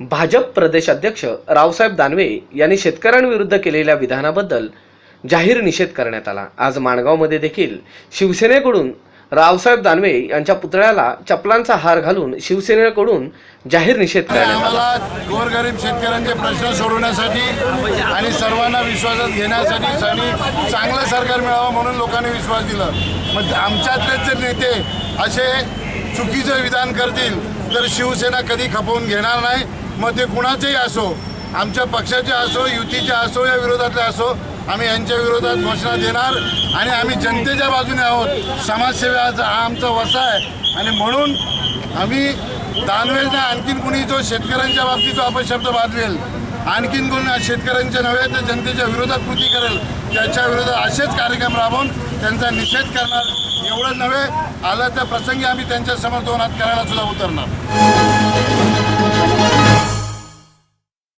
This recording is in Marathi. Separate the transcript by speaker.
Speaker 1: भाजप प्रदेशाध्यक्ष रावसाहेब दानवे यांनी शेतकऱ्यांविरुद्ध केलेल्या विधानाबद्दल जाहीर निषेध करण्यात आला. आज माणगावमध्ये देखील शिवसेनेकडून रावसाहेब दानवे यांच्या पुतळ्याला चपलांचा हार घालून शिवसेनेकडून जाहीर निषेध करण्यात आला.
Speaker 2: आम्हाला गोरगरीब शेतकऱ्यांचे प्रश्न सोडवण्यासाठी आणि सर्वांना विश्वासात घेण्यासाठी आणि चांगलं सरकार मिळावं म्हणून लोकांनी विश्वास दिला. मग आमच्यातलेच जर नेते असे चुकीचं विधान करतील तर शिवसेना कधी खपवून घेणार नाही. मग ते कुणाचेही असो आमच्या पक्षाचे असो युतीचे असो या विरोधातले असो आम्ही यांच्या विरोधात घोषणा देणार आणि आम्ही जनतेच्या बाजूने आहोत. समाजसेवेचा हा आमचा वसा आहे. आणि म्हणून आम्ही दानवेजना आणखीन कुणी जो शेतकऱ्यांच्या बाबतीत जो अपशब्द बाजवेल आणखीन कोणी शेतकऱ्यांच्या नव्हे तर जनतेच्या विरोधात कृती करेल त्याच्या विरोधात असेच कार्यक्रम राबवून त्यांचा निषेध करणार. एवढं नव्हे आलं त्या प्रसंगी आम्ही त्यांच्यासमोर दोन हात करायला सुद्धा उतरणार.